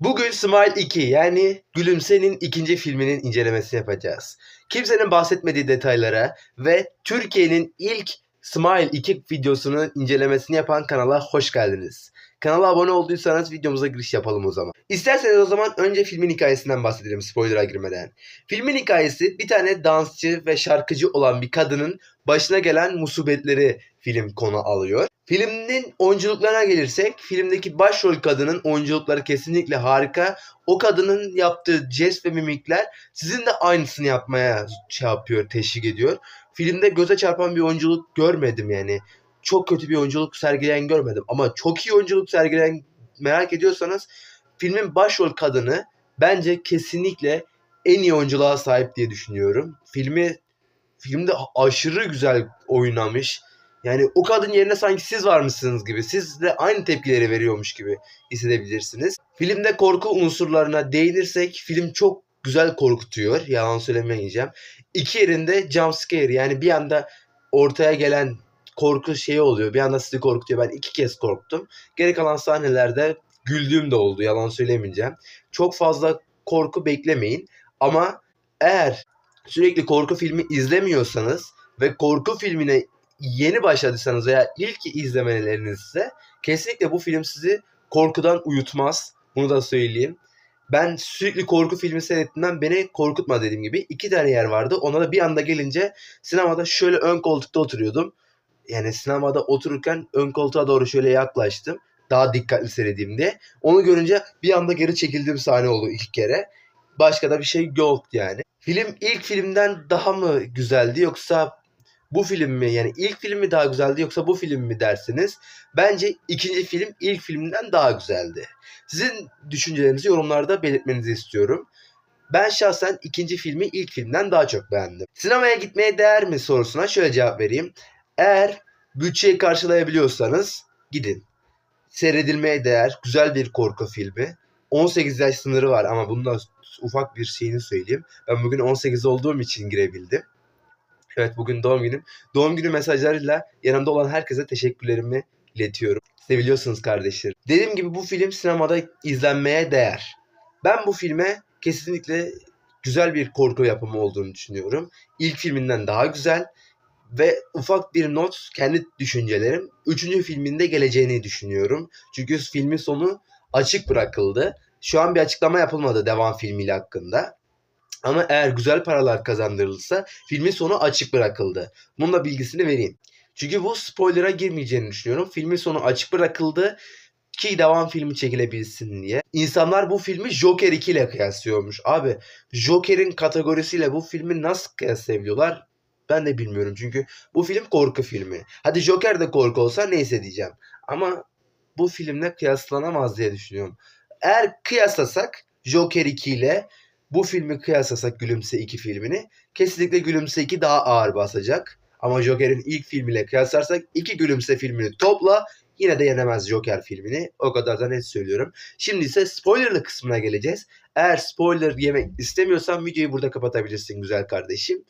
Bugün Smile 2 yani Gülümse'nin ikinci filminin incelemesini yapacağız. Kimsenin bahsetmediği detaylara ve Türkiye'nin ilk Smile 2 videosunun incelemesini yapan kanala hoş geldiniz. Kanala abone olduysanız videomuza giriş yapalım o zaman. İsterseniz o zaman önce filmin hikayesinden bahsedelim spoiler'a girmeden. Filmin hikayesi bir tane dansçı ve şarkıcı olan bir kadının başına gelen musibetleri film konu alıyor. Filmin oyunculuklarına gelirsek filmdeki başrol kadının oyunculukları kesinlikle harika. O kadının yaptığı jest ve mimikler sizin de aynısını yapmaya şey yapıyor, teşvik ediyor. Filmde göze çarpan bir oyunculuk görmedim yani. Çok kötü bir oyunculuk sergileyen görmedim ama çok iyi oyunculuk sergileyen merak ediyorsanız filmin başrol kadını bence kesinlikle en iyi oyunculuğa sahip diye düşünüyorum. Filmi filmde aşırı güzel oynamış. Yani o kadın yerine sanki siz varmışsınız gibi, siz de aynı tepkileri veriyormuş gibi hissedebilirsiniz. Filmde korku unsurlarına değinirsek film çok güzel korkutuyor. Yalan söylemeyeceğim. İki yerinde jump scare yani bir anda ortaya gelen korku şeyi oluyor. Bir anda sizi korkutuyor. Ben iki kez korktum. Geri kalan sahnelerde güldüğüm de oldu. Yalan söylemeyeceğim. Çok fazla korku beklemeyin. Ama eğer sürekli korku filmi izlemiyorsanız ve korku filmine yeni başladıysanız veya ilk izlemelerinizse kesinlikle bu film sizi korkudan uyutmaz. Bunu da söyleyeyim. Ben sürekli korku filmi seyrettiğimden beni korkutma dediğim gibi. iki tane yer vardı. Ona da bir anda gelince sinemada şöyle ön koltukta oturuyordum. Yani sinemada otururken ön koltuğa doğru şöyle yaklaştım. Daha dikkatli seyredeyim diye. Onu görünce bir anda geri çekildiğim sahne oldu ilk kere. Başka da bir şey yok yani. Film ilk filmden daha mı güzeldi yoksa bu film mi yani ilk film mi daha güzeldi yoksa bu film mi dersiniz? Bence ikinci film ilk filmden daha güzeldi. Sizin düşüncelerinizi yorumlarda belirtmenizi istiyorum. Ben şahsen ikinci filmi ilk filmden daha çok beğendim. Sinemaya gitmeye değer mi sorusuna şöyle cevap vereyim. Eğer bütçeyi karşılayabiliyorsanız gidin. Seyredilmeye değer güzel bir korku filmi. 18 yaş sınırı var ama bunda ufak bir şeyini söyleyeyim. Ben bugün 18 olduğum için girebildim. Evet bugün doğum günüm. Doğum günü mesajlarıyla yanımda olan herkese teşekkürlerimi iletiyorum. Seviliyorsunuz kardeşlerim. Dediğim gibi bu film sinemada izlenmeye değer. Ben bu filme kesinlikle güzel bir korku yapımı olduğunu düşünüyorum. İlk filminden daha güzel ve ufak bir not kendi düşüncelerim. Üçüncü filminde geleceğini düşünüyorum. Çünkü filmin sonu açık bırakıldı. Şu an bir açıklama yapılmadı devam filmiyle hakkında. Ama eğer güzel paralar kazandırılırsa filmin sonu açık bırakıldı. Bunun da bilgisini vereyim. Çünkü bu spoiler'a girmeyeceğini düşünüyorum. Filmin sonu açık bırakıldı ki devam filmi çekilebilsin diye. İnsanlar bu filmi Joker 2 ile kıyaslıyormuş. Abi Joker'in kategorisiyle bu filmi nasıl kıyaslayabiliyorlar? Ben de bilmiyorum çünkü bu film korku filmi. Hadi Joker de korku olsa neyse diyeceğim. Ama bu filmle kıyaslanamaz diye düşünüyorum. Eğer kıyaslasak Joker 2 ile bu filmi kıyaslasak Gülümse 2 filmini kesinlikle Gülümse 2 daha ağır basacak. Ama Joker'in ilk filmiyle kıyaslarsak iki Gülümse filmini topla yine de yenemez Joker filmini. O kadar da net söylüyorum. Şimdi ise spoilerlı kısmına geleceğiz. Eğer spoiler yemek istemiyorsan videoyu burada kapatabilirsin güzel kardeşim.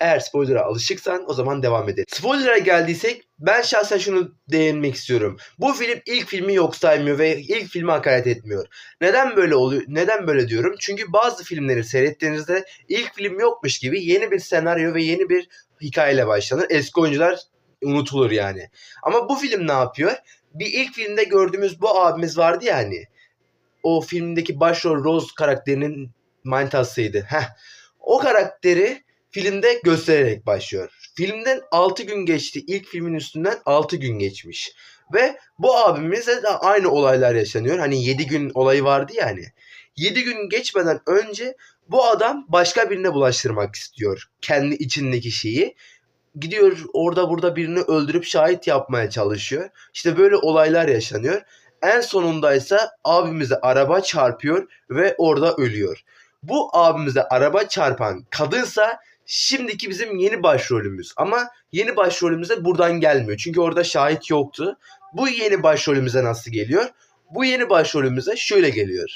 Eğer spoiler'a alışıksan o zaman devam edelim. Spoiler'a geldiysek ben şahsen şunu değinmek istiyorum. Bu film ilk filmi yok saymıyor ve ilk filmi hakaret etmiyor. Neden böyle oluyor? Neden böyle diyorum? Çünkü bazı filmleri seyrettiğinizde ilk film yokmuş gibi yeni bir senaryo ve yeni bir hikayeyle başlanır. Eski oyuncular unutulur yani. Ama bu film ne yapıyor? Bir ilk filmde gördüğümüz bu abimiz vardı ya hani. O filmdeki başrol Rose karakterinin manitasıydı. Heh. O karakteri filmde göstererek başlıyor. Filmden 6 gün geçti. İlk filmin üstünden 6 gün geçmiş. Ve bu abimize de aynı olaylar yaşanıyor. Hani 7 gün olayı vardı ya hani. 7 gün geçmeden önce bu adam başka birine bulaştırmak istiyor. Kendi içindeki şeyi. Gidiyor orada burada birini öldürüp şahit yapmaya çalışıyor. İşte böyle olaylar yaşanıyor. En sonundaysa abimize araba çarpıyor ve orada ölüyor. Bu abimize araba çarpan kadınsa şimdiki bizim yeni başrolümüz. Ama yeni başrolümüze buradan gelmiyor. Çünkü orada şahit yoktu. Bu yeni başrolümüze nasıl geliyor? Bu yeni başrolümüze şöyle geliyor.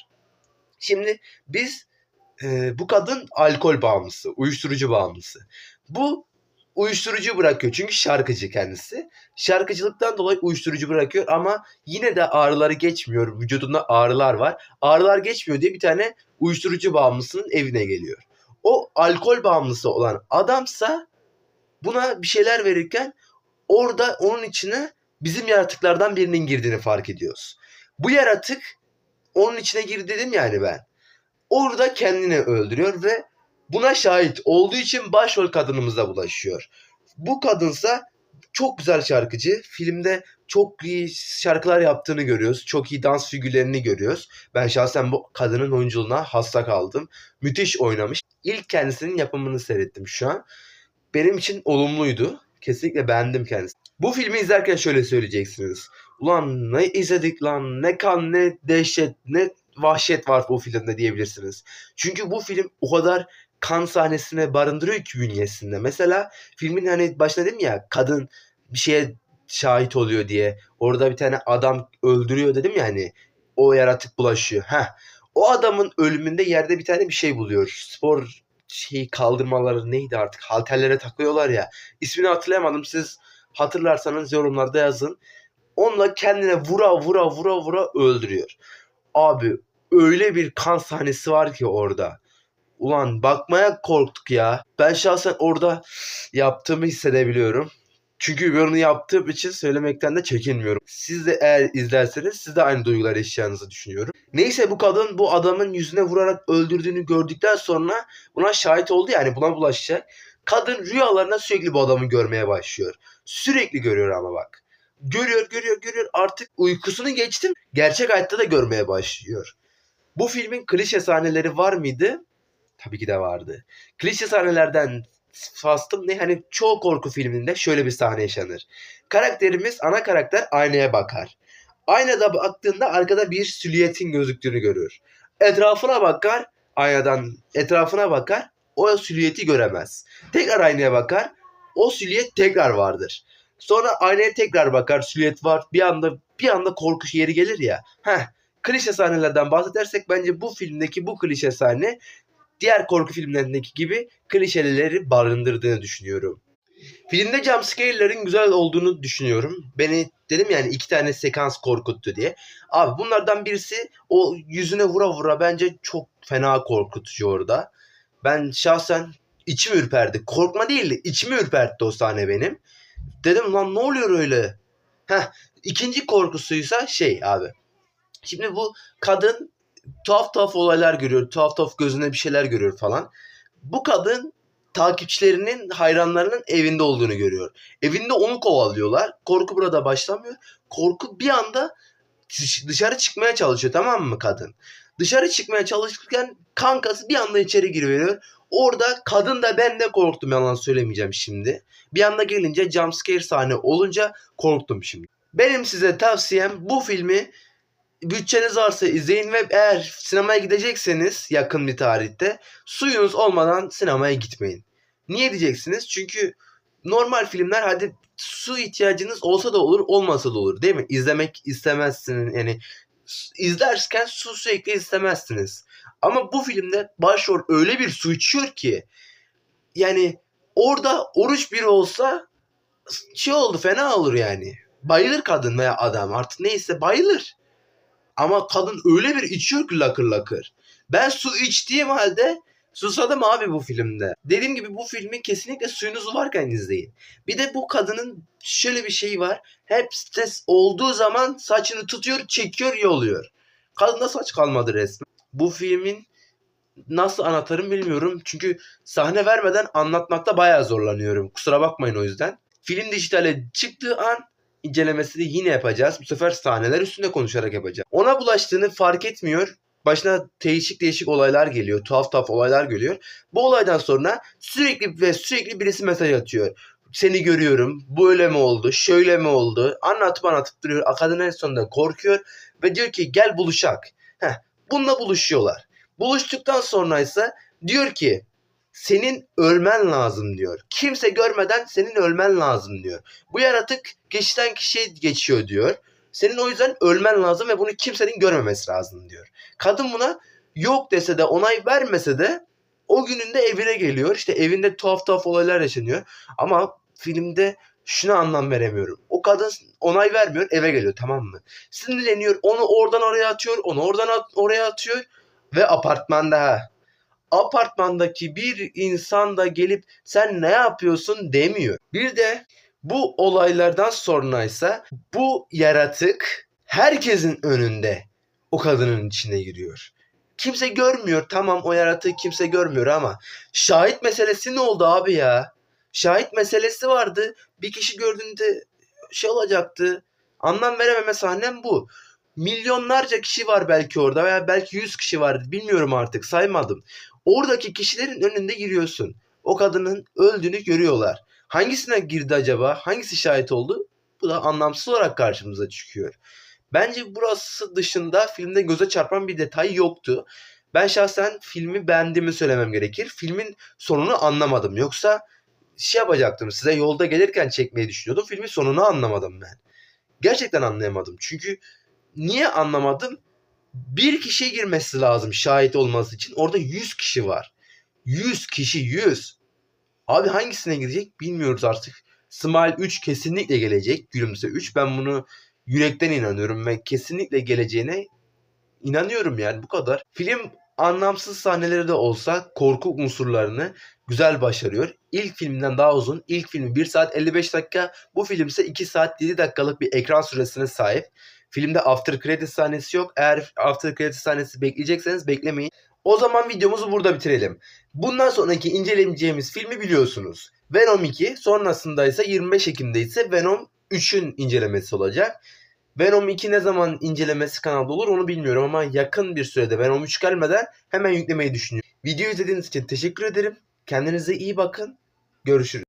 Şimdi biz e, bu kadın alkol bağımlısı, uyuşturucu bağımlısı. Bu uyuşturucu bırakıyor. Çünkü şarkıcı kendisi. Şarkıcılıktan dolayı uyuşturucu bırakıyor ama yine de ağrıları geçmiyor. Vücudunda ağrılar var. Ağrılar geçmiyor diye bir tane uyuşturucu bağımlısının evine geliyor. O alkol bağımlısı olan adamsa buna bir şeyler verirken orada onun içine bizim yaratıklardan birinin girdiğini fark ediyoruz. Bu yaratık onun içine girdi dedim yani ben. Orada kendini öldürüyor ve buna şahit olduğu için başrol kadınımıza bulaşıyor. Bu kadınsa çok güzel şarkıcı. Filmde çok iyi şarkılar yaptığını görüyoruz. Çok iyi dans figürlerini görüyoruz. Ben şahsen bu kadının oyunculuğuna hasta kaldım. Müthiş oynamış. İlk kendisinin yapımını seyrettim şu an. Benim için olumluydu. Kesinlikle beğendim kendisini. Bu filmi izlerken şöyle söyleyeceksiniz. Ulan ne izledik lan ne kan ne dehşet ne vahşet var bu filmde diyebilirsiniz. Çünkü bu film o kadar kan sahnesine barındırıyor ki bünyesinde. Mesela filmin hani başında dedim ya kadın bir şeye şahit oluyor diye. Orada bir tane adam öldürüyor dedim ya hani o yaratık bulaşıyor. Heh. O adamın ölümünde yerde bir tane bir şey buluyor. Spor şeyi kaldırmaları neydi artık halterlere takıyorlar ya. İsmini hatırlayamadım siz hatırlarsanız yorumlarda yazın. Onunla kendine vura vura vura vura öldürüyor. Abi öyle bir kan sahnesi var ki orada. Ulan bakmaya korktuk ya. Ben şahsen orada yaptığımı hissedebiliyorum. Çünkü bunu yaptığım için söylemekten de çekinmiyorum. Siz de eğer izlerseniz siz de aynı duygular yaşayacağınızı düşünüyorum. Neyse bu kadın bu adamın yüzüne vurarak öldürdüğünü gördükten sonra buna şahit oldu yani buna bulaşacak. Kadın rüyalarına sürekli bu adamı görmeye başlıyor. Sürekli görüyor ama bak. Görüyor, görüyor, görüyor. Artık uykusunu geçtim. Gerçek hayatta da görmeye başlıyor. Bu filmin klişe sahneleri var mıydı? Tabii ki de vardı. Klişe sahnelerden fastım ne? Hani çoğu korku filminde şöyle bir sahne yaşanır. Karakterimiz, ana karakter aynaya bakar. Aynada baktığında arkada bir silüetin gözüktüğünü görür. Etrafına bakar, aynadan etrafına bakar, o silüeti göremez. Tekrar aynaya bakar, o silüet tekrar vardır. Sonra aynaya tekrar bakar, silüet var. Bir anda bir anda korku yeri gelir ya. Heh, klişe sahnelerden bahsedersek bence bu filmdeki bu klişe sahne diğer korku filmlerindeki gibi klişeleri barındırdığını düşünüyorum. Filmde jumpscare'lerin güzel olduğunu düşünüyorum. Beni dedim yani iki tane sekans korkuttu diye. Abi bunlardan birisi o yüzüne vura vura bence çok fena korkutucu orada. Ben şahsen içim ürperdi. Korkma değildi. içimi ürpertti o sahne benim. Dedim lan ne oluyor öyle? Heh, ikinci korkusuysa şey abi. Şimdi bu kadın tuhaf tuhaf olaylar görüyor. Tuhaf tuhaf gözüne bir şeyler görüyor falan. Bu kadın takipçilerinin, hayranlarının evinde olduğunu görüyor. Evinde onu kovalıyorlar. Korku burada başlamıyor. Korku bir anda dışarı çıkmaya çalışıyor tamam mı kadın? Dışarı çıkmaya çalışırken kankası bir anda içeri giriyor. Orada kadın da ben de korktum yalan söylemeyeceğim şimdi. Bir anda gelince jumpscare sahne olunca korktum şimdi. Benim size tavsiyem bu filmi bütçeniz varsa izleyin ve eğer sinemaya gidecekseniz yakın bir tarihte suyunuz olmadan sinemaya gitmeyin. Niye diyeceksiniz? Çünkü normal filmler hadi su ihtiyacınız olsa da olur olmasa da olur değil mi? İzlemek istemezsiniz yani izlerken su sürekli istemezsiniz. Ama bu filmde başrol öyle bir su içiyor ki yani orada oruç biri olsa şey oldu fena olur yani. Bayılır kadın veya adam artık neyse bayılır. Ama kadın öyle bir içiyor ki lakır lakır. Ben su içtiğim halde susadım abi bu filmde. Dediğim gibi bu filmi kesinlikle suyunuz varken izleyin. Bir de bu kadının şöyle bir şeyi var. Hep stres olduğu zaman saçını tutuyor, çekiyor, yoluyor. Kadında saç kalmadı resmen. Bu filmin nasıl anlatırım bilmiyorum. Çünkü sahne vermeden anlatmakta bayağı zorlanıyorum. Kusura bakmayın o yüzden. Film dijitale çıktığı an incelemesini yine yapacağız. Bu sefer sahneler üstünde konuşarak yapacağız. Ona bulaştığını fark etmiyor. Başına değişik değişik olaylar geliyor. Tuhaf tuhaf olaylar geliyor. Bu olaydan sonra sürekli ve sürekli birisi mesaj atıyor. Seni görüyorum. Böyle mi oldu? Şöyle mi oldu? Anlatıp anlatıp duruyor. Kadın en sonunda korkuyor. Ve diyor ki gel buluşak. Heh, bununla buluşuyorlar. Buluştuktan sonra ise diyor ki senin ölmen lazım diyor. Kimse görmeden senin ölmen lazım diyor. Bu yaratık kişiden kişiye geçiyor diyor. Senin o yüzden ölmen lazım ve bunu kimsenin görmemesi lazım diyor. Kadın buna yok dese de onay vermese de O gününde evine geliyor. İşte evinde tuhaf tuhaf olaylar yaşanıyor. Ama filmde şuna anlam veremiyorum. O kadın onay vermiyor eve geliyor tamam mı? Sinirleniyor onu oradan oraya atıyor onu oradan at- oraya atıyor ve apartmanda. Apartmandaki bir insan da gelip sen ne yapıyorsun demiyor. Bir de bu olaylardan sonraysa bu yaratık herkesin önünde o kadının içine giriyor. Kimse görmüyor tamam o yaratığı kimse görmüyor ama şahit meselesi ne oldu abi ya? Şahit meselesi vardı. Bir kişi gördüğünde şey olacaktı. Anlam verememe sahnem bu. Milyonlarca kişi var belki orada veya belki yüz kişi vardı. Bilmiyorum artık saymadım. Oradaki kişilerin önünde giriyorsun. O kadının öldüğünü görüyorlar. Hangisine girdi acaba? Hangisi şahit oldu? Bu da anlamsız olarak karşımıza çıkıyor. Bence burası dışında filmde göze çarpan bir detay yoktu. Ben şahsen filmi beğendiğimi söylemem gerekir. Filmin sonunu anlamadım. Yoksa şey yapacaktım size yolda gelirken çekmeyi düşünüyordum. Filmin sonunu anlamadım ben. Gerçekten anlayamadım. Çünkü niye anlamadım? Bir kişiye girmesi lazım şahit olması için. Orada 100 kişi var. 100 kişi 100. Abi hangisine girecek bilmiyoruz artık. Smile 3 kesinlikle gelecek. Gülümse 3. Ben bunu yürekten inanıyorum ve kesinlikle geleceğine inanıyorum yani bu kadar. Film anlamsız sahneleri de olsa korku unsurlarını güzel başarıyor. İlk filminden daha uzun. İlk filmi 1 saat 55 dakika. Bu film ise 2 saat 7 dakikalık bir ekran süresine sahip. Filmde after credit sahnesi yok. Eğer after credit sahnesi bekleyecekseniz beklemeyin. O zaman videomuzu burada bitirelim. Bundan sonraki inceleyeceğimiz filmi biliyorsunuz. Venom 2 sonrasında ise 25 Ekim'de ise Venom 3'ün incelemesi olacak. Venom 2 ne zaman incelemesi kanalda olur onu bilmiyorum ama yakın bir sürede Venom 3 gelmeden hemen yüklemeyi düşünüyorum. Video izlediğiniz için teşekkür ederim. Kendinize iyi bakın. Görüşürüz.